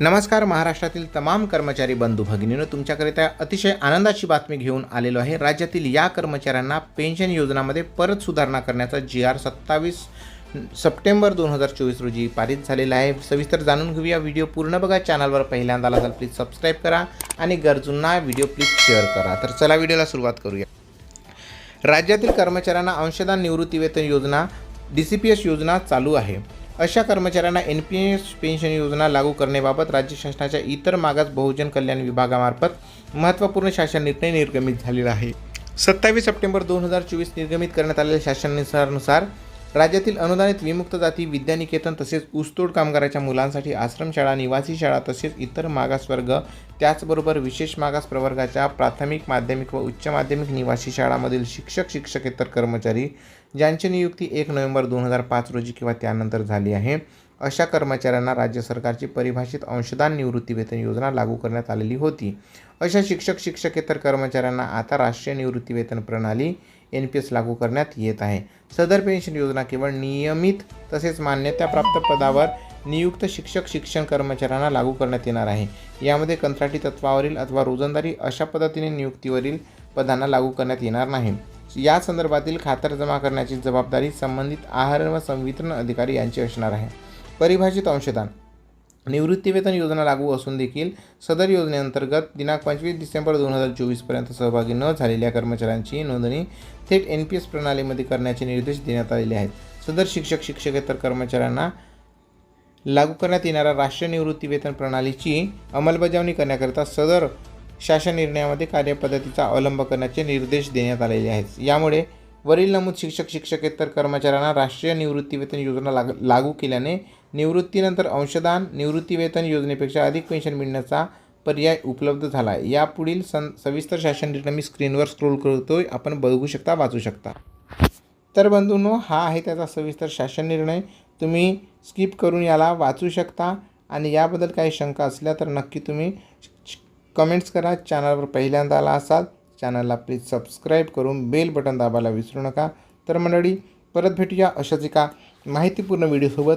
नमस्कार महाराष्ट्रातील तमाम कर्मचारी बंधू भगिनीनं तुमच्याकरिता अतिशय आनंदाची बातमी घेऊन आलेलो आहे. राज्यातील या कर्मचाऱ्यांना पेन्शन योजनामध्ये परत सुधारणा करण्याचा जी आर सत्तावीस सप्टेंबर दोन हजार चोवीस रोजी पारित झालेला आहे. सविस्तर जाणून घेऊया. व्हिडिओ पूर्ण बघा. चॅनलवर पहिल्यांदा आला तर प्लीज सबस्क्राईब करा आणि गरजूंना व्हिडिओ प्लीज शेअर करा. तर चला व्हिडिओला सुरुवात करूया. राज्यातील कर्मचाऱ्यांना अंशदान निवृत्तीवेतन योजना डी सी पी एस योजना चालू आहे. अशा कर्मचाऱ्यांना एन पी एस पेन्शन योजना लागू करण्याबाबत राज्य शासनाच्या इतर मागास बहुजन कल्याण विभागामार्फत महत्त्वपूर्ण शासन निर्णय निर्गमित झालेला आहे. सत्तावीस सप्टेंबर दोन हजार चोवीस निर्गमित करण्यात आलेल्या शासनानुसार राज्यातील अनुदानित विमुक्त जाती विद्यानिकेतन तसेच ऊसतोड कामगाराच्या मुलांसाठी आश्रमशाळा निवासी शाळा तसेच इतर मागासवर्ग त्याचबरोबर विशेष मागास प्रवर्गाच्या प्राथमिक माध्यमिक व उच्च माध्यमिक निवासी शाळांमधील शिक्षक शिक्षकेतर कर्मचारी ज्यांची नियुक्ती एक नोव्हेंबर दोन हजार पाच रोजी किंवा त्यानंतर झाली आहे अशा कर्मचाऱ्यांना राज्य सरकारची परिभाषित अंशदान निवृत्तीवेतन योजना लागू करण्यात आलेली होती. अशा शिक्षक शिक्षकेतर कर्मचाऱ्यांना आता राष्ट्रीय निवृत्तीवेतन प्रणाली एन पी एस लागू करण्यात येत आहे. सदर पेन्शन योजना केवळ नियमित तसेच मान्यताप्राप्त पदावर नियुक्त शिक्षक शिक्षण कर्मचाऱ्यांना लागू करण्यात येणार आहे. यामध्ये कंत्राटी तत्वावरील अथवा रोजंदारी अशा पद्धतीने नियुक्तीवरील पदांना लागू करण्यात येणार नाही. या संदर्भातील खातर जमा करण्याची जबाबदारी संबंधित आहार व संवितरण अधिकारी यांची असणार आहे. परिभाषित अंशदान. निवृत्तीवेतन योजना लागू असून देखील सदर योजनेअंतर्गत दिनांक पंचवीस डिसेंबर दोन हजार चोवीसपर्यंत सहभागी न झालेल्या कर्मचाऱ्यांची नोंदणी थेट एन पी एस प्रणालीमध्ये करण्याचे निर्देश देण्यात आलेले आहेत. सदर शिक्षक शिक्षकेतर कर्मचाऱ्यांना लागू करण्यात येणाऱ्या राष्ट्रीय निवृत्तीवेतन प्रणालीची अंमलबजावणी करण्याकरिता सदर शासन निर्णयामध्ये कार्यपद्धतीचा अवलंब करण्याचे निर्देश देण्यात आलेले आहेत. यामुळे वरील नमूद शिक्षक शिक्षकेतर कर्मचाऱ्यांना राष्ट्रीय निवृत्तीवेतन योजना लाग लागू केल्याने निवृत्तीनंतर अंशदान निवृत्ती वेतन योजनेपेक्षा अधिक पेन्शन मिळण्याचा पर्याय उपलब्ध झाला आहे यापुढील सं सविस्तर शासन निर्णय मी स्क्रीनवर स्क्रोल करतोय. आपण बघू शकता वाचू शकता. तर बंधूंनो हा आहे त्याचा सविस्तर शासन निर्णय. तुम्ही स्किप करून याला वाचू शकता. आणि याबद्दल काही शंका असल्या तर नक्की तुम्ही कमेंट्स करा. चॅनलवर पहिल्यांदा आला असाल चॅनलला प्लीज सबस्क्राईब करून बेल बटन दाबायला विसरू नका. तर मंडळी परत भेटूया अशाच एका माहितीपूर्ण व्हिडिओसोबत.